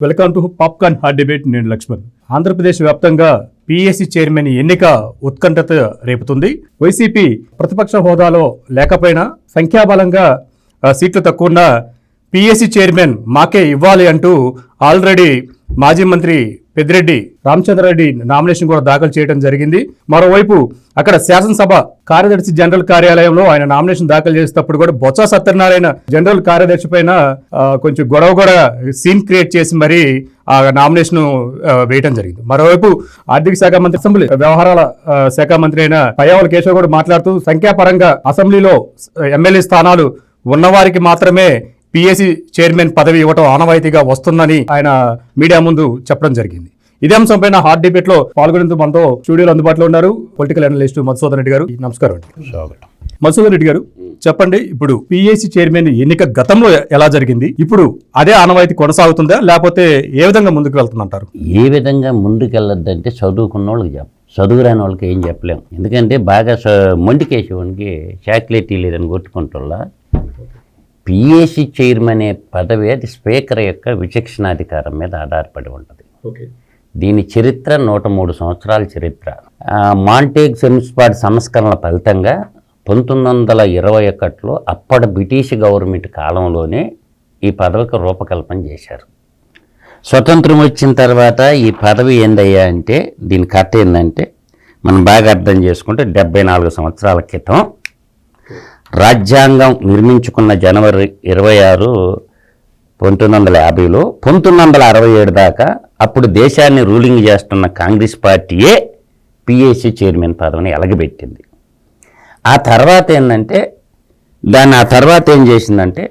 Welcome to popcorn hard debate నేను లక్ష్మణ్. ఆంధ్రప్రదేశ్ వ్యాప్తంగా PSC chairman ఎన్నిక ఉత్కంఠత రేపుతుంది. వైసీపీ ప్రతిపక్ష హోదాలో లేకపోయినా సంఖ్యాబలంగా ఆ, సీట్లు తక్కువ ఉన్న పిఎస్సి చైర్మన్ మాకే ఇవ్వాలి అంటూ ఆల్రెడీ మాజీ మంత్రి పెద్దిరెడ్డి రామచంద్రారెడ్డి నామినేషన్ కూడా దాఖలు చేయడం జరిగింది. మరోవైపు అక్కడ శాసనసభ కార్యదర్శి జనరల్ కార్యాలయంలో ఆయన నామినేషన్ దాఖలు చేసేటప్పుడు కూడా బొత్స సత్యనారాయణ జనరల్ కార్యదర్శి పైన కొంచెం గొడవ కూడా సీన్ క్రియేట్ చేసి మరి ఆ నామినేషన్ వేయడం జరిగింది. మరోవైపు ఆర్థిక శాఖ మంత్రి అసెంబ్లీ వ్యవహారాల శాఖ మంత్రి అయిన పయ్యావల కేశవ్ కూడా మాట్లాడుతూ సంఖ్యాపరంగా అసెంబ్లీలో ఎమ్మెల్యే స్థానాలు ఉన్నవారికి మాత్రమే పిఎస్సి చైర్మన్ పదవి ఇవ్వటం ఆనవాయితీగా వస్తుందని ఆయన మీడియా ముందు చెప్పడం జరిగింది. ఇదే అంశంపైన హాట్ డిబేట్లో పాల్గొనేందుకు మనతో స్టూడియోలో అందుబాటులో ఉన్నారు పొలిటికల్ అనలిస్ట్ మధుసూదన్ రెడ్డి గారు. నమస్కారం అండి. మధుసూదన్ రెడ్డి గారు చెప్పండి ఇప్పుడు పిఎస్సి చైర్మన్ ఎన్నిక గతంలో ఎలా జరిగింది? ఇప్పుడు అదే ఆనవాయితీ కొనసాగుతుందా? లేకపోతే ఏ విధంగా ముందుకు వెళ్తుందంటారు? ఏ విధంగా ముందుకెళ్ళొద్దంటే చదువుకున్న వాళ్ళకి చెప్ప. చదువురాని వాళ్ళకి ఏం చెప్పలేం. ఎందుకంటే బాగా మొండికేసేవానికి చాక్లెట్ లేదని కొట్టుకుంటుల్లా పిఏసి చైర్మన్ అనే పదవి అది స్పీకర్ యొక్క విచక్షణాధికారం మీద ఆధారపడి ఉంటుంది. దీని చరిత్ర నూట మూడు సంవత్సరాల చరిత్ర. మాంటేగ్ సంస్కరణల ఫలితంగా పంతొమ్మిది వందల ఇరవై ఒకటిలో అప్పటి బ్రిటిష్ గవర్నమెంట్ కాలంలోనే ఈ పదవికి రూపకల్పన చేశారు. స్వతంత్రం వచ్చిన తర్వాత ఈ పదవి ఏందయ్యా అంటే దీని కథ ఏంటంటే మనం బాగా అర్థం చేసుకుంటే డెబ్బై నాలుగు సంవత్సరాల క్రితం రాజ్యాంగం నిర్మించుకున్న జనవరి ఇరవై ఆరు పంతొమ్మిది వందల యాభైలో పంతొమ్మిది వందల అరవై ఏడు దాకా అప్పుడు దేశాన్ని రూలింగ్ చేస్తున్న కాంగ్రెస్ పార్టీయే పిఏసీ చైర్మన్ పదవిని ఎలగబెట్టింది. ఆ తర్వాత ఏంటంటే దాన్ని ఆ తర్వాత ఏం చేసిందంటే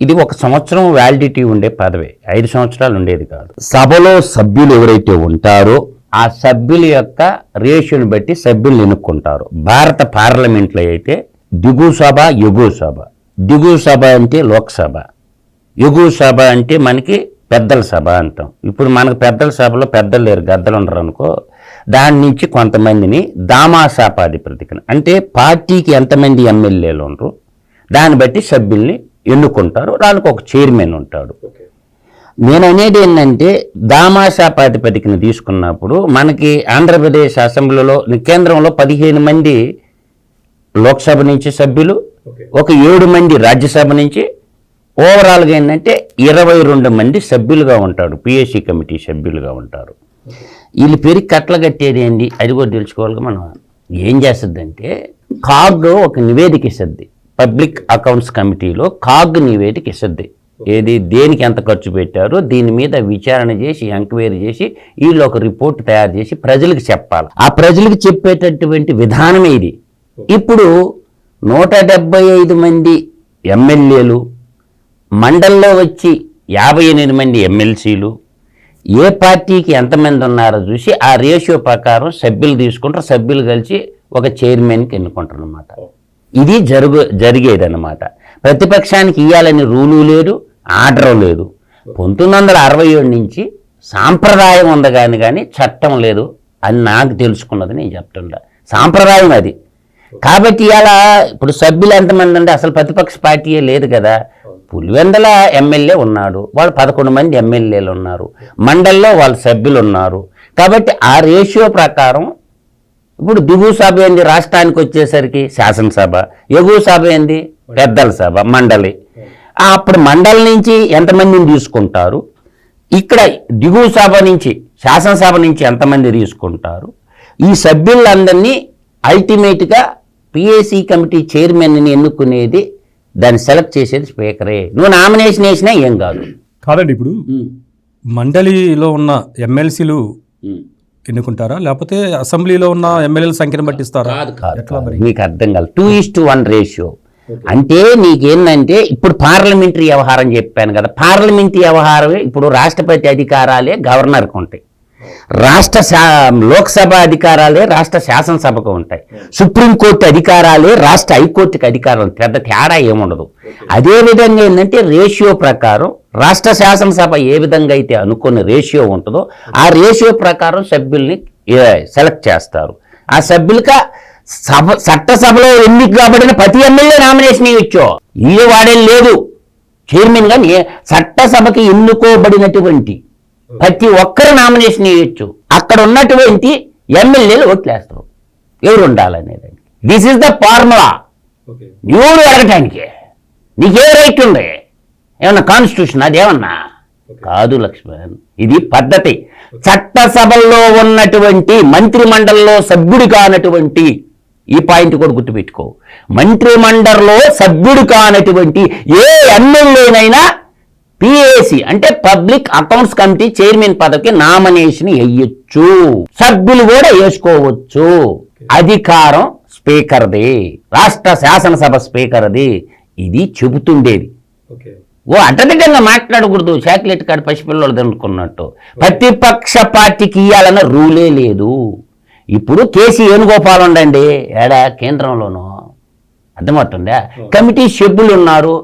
ఇది ఒక సంవత్సరం వ్యాలిడిటీ ఉండే పదవి ఐదు సంవత్సరాలు ఉండేది కాదు. సభలో సభ్యులు ఎవరైతే ఉంటారో ఆ సభ్యుల యొక్క రేషియోని బట్టి సభ్యులు ఎన్నుక్కుంటారు భారత పార్లమెంట్లో అయితే దిగువ సభ ఎగువ సభ. దిగువ సభ అంటే లోక్సభ. ఎగువ సభ అంటే మనకి పెద్దల సభ అంటాం. ఇప్పుడు మనకు పెద్దల సభలో పెద్దలు లేరు గద్దలు ఉండరు అనుకో దాని నుంచి కొంతమందిని దామాసాపాధిపతికి అంటే పార్టీకి ఎంతమంది ఎమ్మెల్యేలు ఉండరు దాన్ని బట్టి సభ్యుల్ని ఎన్నుకుంటారు వాళ్ళకి ఒక చైర్మన్ ఉంటాడు. నేను అనేది ఏంటంటే దామాషా ప్రాతిపదికన తీసుకున్నప్పుడు మనకి ఆంధ్రప్రదేశ్ అసెంబ్లీలో కేంద్రంలో పదిహేను మంది లోక్సభ నుంచి సభ్యులు ఒక ఏడు మంది రాజ్యసభ నుంచి ఓవరాల్గా ఏంటంటే ఇరవై రెండు మంది సభ్యులుగా ఉంటాడు పిఎస్సి కమిటీ సభ్యులుగా ఉంటారు. వీళ్ళు పెరిగి కట్టలు కట్టేది ఏంటి అది కూడా తెలుసుకోవాలి. మనం ఏం చేస్తుందంటే కాగ్ ఒక నివేదిక ఇస్తుంది. పబ్లిక్ అకౌంట్స్ కమిటీలో కాగ్ నివేదిక ఇస్తుంది. ఏది దేనికి ఎంత ఖర్చు పెట్టారో దీని మీద విచారణ చేసి ఎంక్వైరీ చేసి వీళ్ళు ఒక రిపోర్ట్ తయారు చేసి ప్రజలకు చెప్పాలి. ఆ ప్రజలకు చెప్పేటటువంటి విధానమే ఇది. ఇప్పుడు నూట ఐదు మంది ఎమ్మెల్యేలు మండల్లో వచ్చి యాభై ఎనిమిది మంది ఎమ్మెల్సీలు ఏ పార్టీకి ఎంతమంది ఉన్నారో చూసి ఆ రేషియో ప్రకారం సభ్యులు తీసుకుంటారు. సభ్యులు కలిసి ఒక చైర్మన్కి ఎన్నుకుంటారు అనమాట ఇది జరుగు జరిగేదన్నమాట. ప్రతిపక్షానికి ఇవ్వాలని రూలు లేదు ఆర్డర్ లేదు. పంతొమ్మిది వందల అరవై ఏడు నుంచి సాంప్రదాయం ఉంది కానీ కానీ చట్టం లేదు అని నాకు తెలుసుకున్నది నేను చెప్తుండా. సాంప్రదాయం అది. కాబట్టి ఇలా ఇప్పుడు సభ్యులు ఎంతమంది అంటే అసలు ప్రతిపక్ష పార్టీయే లేదు కదా. పులివెందల ఎమ్మెల్యే ఉన్నాడు. వాళ్ళు పదకొండు మంది ఎమ్మెల్యేలు ఉన్నారు. మండల్లో వాళ్ళ సభ్యులు ఉన్నారు కాబట్టి ఆ రేషియో ప్రకారం ఇప్పుడు దిగువ సభ ఏంది? రాష్ట్రానికి వచ్చేసరికి శాసనసభ. ఎగువ సభ ఏంది? పెద్దల సభ మండలి. అప్పుడు మండలి నుంచి ఎంతమందిని తీసుకుంటారు? ఇక్కడ దిగువ సభ నుంచి శాసనసభ నుంచి ఎంతమంది తీసుకుంటారు? ఈ సభ్యులందరినీ అల్టిమేట్గా పిఏసీ కమిటీ చైర్మన్ని ఎన్నుకునేది దాన్ని సెలెక్ట్ చేసేది స్పీకరే. నువ్వు నామినేషన్ వేసినా ఏం కాదు. కాదండి ఇప్పుడు మండలిలో ఉన్న ఎమ్మెల్సీలు ఎన్నుకుంటారా? లేకపోతే అసెంబ్లీలో ఉన్న ఎమ్మెల్యేల సంఖ్యను బట్టి ఇస్తారా? కాదు కాదు ఎట్లా మరి? మీకు అర్థం కాదు. Two is to one ratio అంటే నీకేందంటే ఇప్పుడు పార్లమెంటరీ వ్యవహారం చెప్పాను కదా. పార్లమెంటరీ వ్యవహారమే ఇప్పుడు రాష్ట్రపతి అధికారాలే గవర్నర్కి ఉంటాయి. రాష్ట్ర శా- లోక్సభ అధికారాలే రాష్ట్ర శాసనసభకు ఉంటాయి. సుప్రీంకోర్టు అధికారాలే రాష్ట్ర హైకోర్టుకి అధికారాలు పెద్ద తేడా ఏముండదు. అదే విధంగా ఏంటంటే రేషియో ప్రకారం రాష్ట్ర శాసనసభ ఏ విధంగా అయితే అనుకున్న రేషియో ఉంటుందో ఆ రేషియో ప్రకారం సభ్యుల్ని సెలెక్ట్ చేస్తారు. ఆ సభ్యులుగా సభ చట్టసభలో ఎన్నిక కాబడిన ప్రతి ఎమ్మెల్యే నామినేషన్ ఇవ్వచ్చు. ఈ వాడే లేదు. చైర్మన్గా నే- చట్టసభకి ఎన్నుకోబడినటువంటి ప్రతి ఒక్కరు నామినేషన్ వేయొచ్చు. అక్కడ ఉన్నటువంటి ఎమ్మెల్యేలు ఓట్లేస్తారు. ఎవరు ఉండాలనేది దిస్ ఇస్ ద ఫార్ములా ఎవరు అడగటానికి? నీకే రైట్ ఉంది? ఏమన్నా కాన్స్టిట్యూషన్ అదేమన్నా కాదు లక్ష్మణ్ ఇది పద్ధతి. చట్టసభల్లో ఉన్నటువంటి మంత్రి మండలిలో సభ్యుడు కానటువంటి ఈ పాయింట్ కూడా గుర్తుపెట్టుకో. మంత్రి మండలిలో సభ్యుడు కానటువంటి ఏ ఎమ్మెల్యేనైనా పిఏసి అంటే పబ్లిక్ అకౌంట్స్ కమిటీ చైర్మన్ పదవికి నామినేషన్ వేయొచ్చు. సభ్యులు కూడా వేసుకోవచ్చు. అధికారం స్పీకర్ది. రాష్ట్ర శాసనసభ స్పీకర్ది. ఇది చెబుతుండేది. ఓ అడ్డదిడ్డంగా మాట్లాడకూడదు. చాక్లెట్ కాడ పసిపిల్లలు తినుకున్నట్టు. ప్రతిపక్ష పార్టీకి ఇవ్వాలన్న రూలే లేదు. ఇప్పుడు కేసీ వేణుగోపాల్ ఉండండి. ఏడా కేంద్రంలోనూ? అర్థమవుతుందా? కమిటీ సభ్యులు ఉన్నారు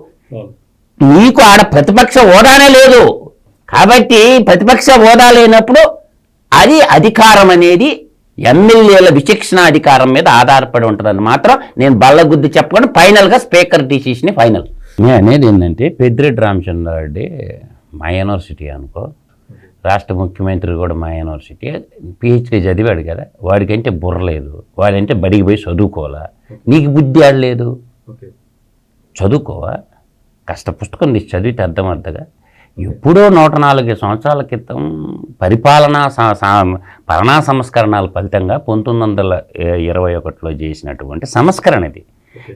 నీకు ఆడ ప్రతిపక్ష హోదానే లేదు. కాబట్టి ప్రతిపక్ష హోదా లేనప్పుడు అది అధికారం అనేది ఎమ్మెల్యేల విచక్షణ అధికారం మీద ఆధారపడి ఉంటుందని మాత్రం నేను బల్లగుద్ది చెప్పకుండా ఫైనల్గా స్పీకర్ డిసిషన్ ఫైనల్. నేను అనేది ఏంటంటే పెద్దిరెడ్డి రామచంద్రారెడ్డి మా యూనివర్సిటీ అనుకో రాష్ట్ర ముఖ్యమంత్రి కూడా మా యూనివర్సిటీ పిహెచ్డీ చదివాడు కదా వాడికంటే బుర్ర లేదు వాడంటే బడికి పోయి చదువుకోవాలా నీకు బుద్ధి ఆడలేదు. చదువుకోవా? కష్ట పుస్తకం తీసి చదివితే అర్థమర్థగా ఎప్పుడో నూట నాలుగు సంవత్సరాల క్రితం పరిపాలనా పాలనా సంస్కరణల ఫలితంగా పంతొమ్మిది వందల ఇరవై ఒకటిలో చేసినటువంటి సంస్కరణ ఇది.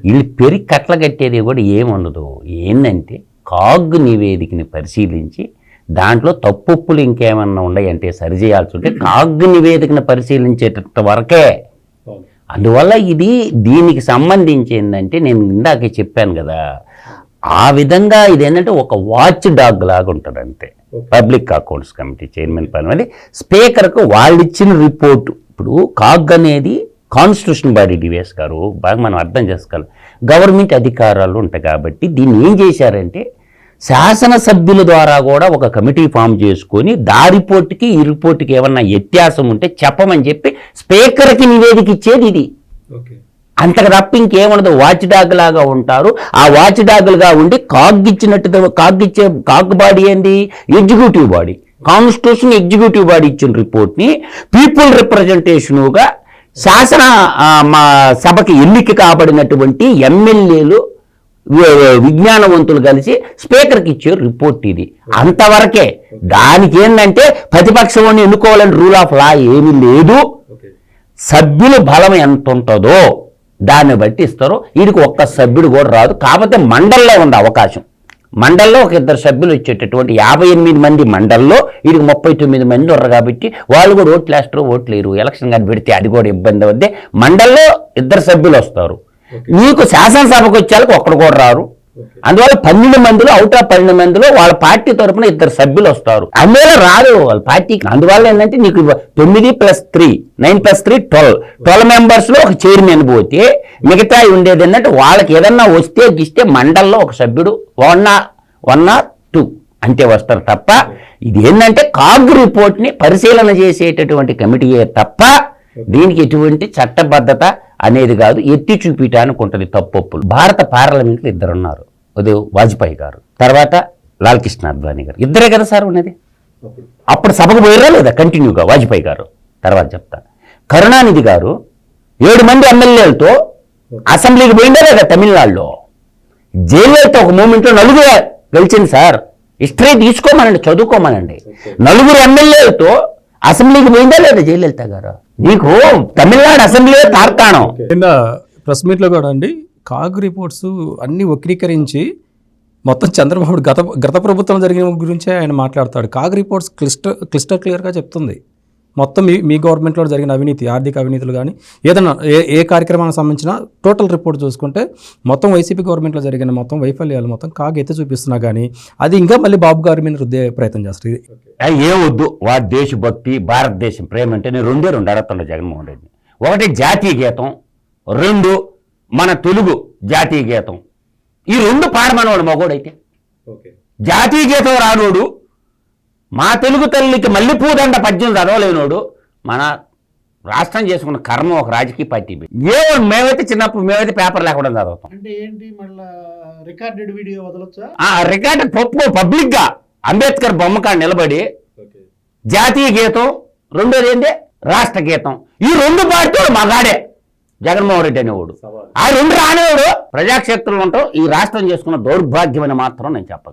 వీళ్ళు పెరిగి కట్ల కట్టేది కూడా ఏముండదు. ఏంటంటే కాగ్ నివేదికని పరిశీలించి దాంట్లో తప్పులు ఇంకేమన్నా ఉన్నాయంటే సరిచేయాల్సి ఉంటే కాగ్ నివేదికను పరిశీలించేటంత వరకే. అందువల్ల ఇది దీనికి సంబంధించి ఏంటంటే నేను ఇందాక చెప్పాను కదా ఆ విధంగా ఇది ఏంటంటే ఒక వాచ్ డాగ్ లాగా ఉంటుంది అంతే పబ్లిక్ అకౌంట్స్ కమిటీ చైర్మన్ పని అది స్పీకర్కు వాళ్ళు ఇచ్చిన రిపోర్టు. ఇప్పుడు కాగ్ అనేది కాన్స్టిట్యూషన్ బాడీ డివిఎస్ గారు బాగా మనం అర్థం చేసుకోవాలి. గవర్నమెంట్ అధికారాలు ఉంటాయి కాబట్టి దీన్ని ఏం చేశారంటే శాసనసభ్యుల ద్వారా కూడా ఒక కమిటీ ఫామ్ చేసుకొని దా రిపోర్ట్కి ఈ రిపోర్ట్కి ఏమన్నా వ్యత్యాసం ఉంటే చెప్పమని చెప్పి స్పీకర్కి నివేదిక ఇచ్చేది ఇది. అంతకు తప్ప ఇంకేముండదు. వాచ్ డాగ్ లాగా ఉంటారు. ఆ వాచ్ డాగులుగా ఉండి కాగ్గిచ్చినట్టు కాగ్గిచ్చే కాగ్ బాడీ ఏంది? Executive body. Constitution executive body ఇచ్చిన రిపోర్ట్ని పీపుల్ రిప్రజెంటేషన్గా శాసన మా సభకి ఎన్నిక కాబడినటువంటి ఎమ్మెల్యేలు విజ్ఞానవంతులు కలిసి స్పీకర్కి ఇచ్చే రిపోర్ట్ ఇది. అంతవరకే దానికి ఏంటంటే ప్రతిపక్షం ఎన్నుకోవాలని రూల్ ఆఫ్ లా ఏమీ లేదు. సభ్యుల బలం ఎంత ఉంటుందో దాన్ని బట్టి ఇస్తారు వీడికి ఒక్క సభ్యుడు కూడా రాదు. కాకపోతే మండల్లో ఉంది అవకాశం. మండల్లో ఒక ఇద్దరు సభ్యులు వచ్చేటటువంటి యాభై ఎనిమిది మంది మండల్లో వీడికి ముప్పై తొమ్మిది మంది ఉన్నారు కాబట్టి వాళ్ళు కూడా ఓట్లు వేస్తారు ఓట్లు లేరు ఎలక్షన్ కానీ పెడితే అది కూడా ఇబ్బంది అవుద్ది. మండల్లో ఇద్దరు సభ్యులు వస్తారు. నీకు శాసనసభకు వచ్చేళ్ళకి ఒక్కడు కూడా రారు. అందువల్ల పన్నెండు మందిలో అవుట్ ఆఫ్ పన్నెండు మందిలో వాళ్ళ పార్టీ తరపున ఇద్దరు సభ్యులు వస్తారు. అందువల్ల రాదు వాళ్ళ పార్టీకి అందువల్ల ఏంటంటే నీకు తొమ్మిది plus three nine plus three twelve. Twelve మెంబర్స్లో ఒక చైర్మన్ పోతే మిగతా ఉండేది ఏంటంటే వాళ్ళకి ఏదన్నా వస్తే గిస్తే మండల్లో ఒక సభ్యుడు వన్ వన్ ఆర్ టూ అంతే వస్తారు తప్ప ఇది ఏంటంటే కాగ్ రిపోర్ట్ని పరిశీలన చేసేటటువంటి కమిటీయే తప్ప దీనికి ఎటువంటి చట్టబద్ధత అనేది కాదు ఎత్తి చూపించడానికి ఉంటుంది తప్పొప్పులు. భారత పార్లమెంట్లో ఇద్దరున్నారు ఉదయం వాజ్పేయి గారు. తర్వాత లాల్ కృష్ణ అద్వానీ గారు. ఇద్దరే కదా సార్ ఉన్నది? అప్పుడు సభకు పోయారా లేదా? కంటిన్యూగా వాజ్పేయి గారు. తర్వాత చెప్తా. కరుణానిధి గారు ఏడు మంది ఎమ్మెల్యేలతో అసెంబ్లీకి పోయిందా లేదా తమిళనాడులో. జైలలిత ఒక మూమెంట్లో నలుగురు గెలిచింది సార్. హిస్టరీ తీసుకోమనండి చదువుకోమనండి. నలుగురు ఎమ్మెల్యేలతో అసెంబ్లీకి పోయిందా లేదా జయలలిత గారు? నీకు తమిళనాడు అసెంబ్లీ తార్కాణం. నిన్న ప్రెస్ మీట్లో కూడా అండి కాగ్ రిపోర్ట్స్ అన్ని వక్రీకరించి మొత్తం చంద్రబాబు గత గత ప్రభుత్వం జరిగిన గురించే ఆయన మాట్లాడతాడు. కాగ్ రిపోర్ట్స్ క్లిస్టర్ క్లిస్టర్ క్లియర్గా చెప్తుంది. మొత్తం మీ మీ గవర్నమెంట్లో జరిగిన అవినీతి ఆర్థిక అవినీతులు కానీ ఏదైనా ఏ ఏ కార్యక్రమానికి సంబంధించిన టోటల్ రిపోర్ట్ చూసుకుంటే మొత్తం వైసీపీ గవర్నమెంట్లో జరిగిన మొత్తం వైఫల్యాలు మొత్తం కాగ్ ఎత్తి చూపిస్తున్నా కానీ అది ఇంకా మళ్ళీ బాబు గారి మీద రుద్దే ప్రయత్నం చేస్తారు. ఇది ఆ, ఏమొద్దు వారి దేశభక్తి భారతదేశం ప్రేమ అంటే నేను రెండే రెండు అడుగుతుండే జగన్మోహన్ రెడ్డి. ఒకటి జాతీయ గీతం రెండు మన తెలుగు జాతీయ గీతం ఈ రెండు పాడమనవాడు మగోడైతే. జాతీయ గీతం రానోడు మా తెలుగు తల్లికి మల్లెపూదండ పద్యం చదవలేనోడు మన రాష్ట్రం చేసుకున్న కర్మ ఒక రాజకీయ పార్టీ ఏ మేమైతే చిన్నప్పుడు మేమైతే పేపర్ లేకుండా చదువుతాం. అంటే ఏంటి మళ్ళా రికార్డెడ్ వీడియో వదలొచ్చా? ఆ రికార్డు పప్పు పబ్లిక్గా అంబేద్కర్ బొమ్మకాడ నిలబడి జాతీయ గీతం రెండోది ఏంటి రాష్ట్ర గీతం. ఈ రెండు పార్టీలు మగాడే జగన్మోహన్ రెడ్డి అనేవాడు. ఆ రెండు రానివాడు ప్రజాక్షేత్రంలో ఉంటాం. ఈ రాష్ట్రం చేసుకున్న దౌర్భాగ్యమని మాత్రం నేను చెప్పగలను.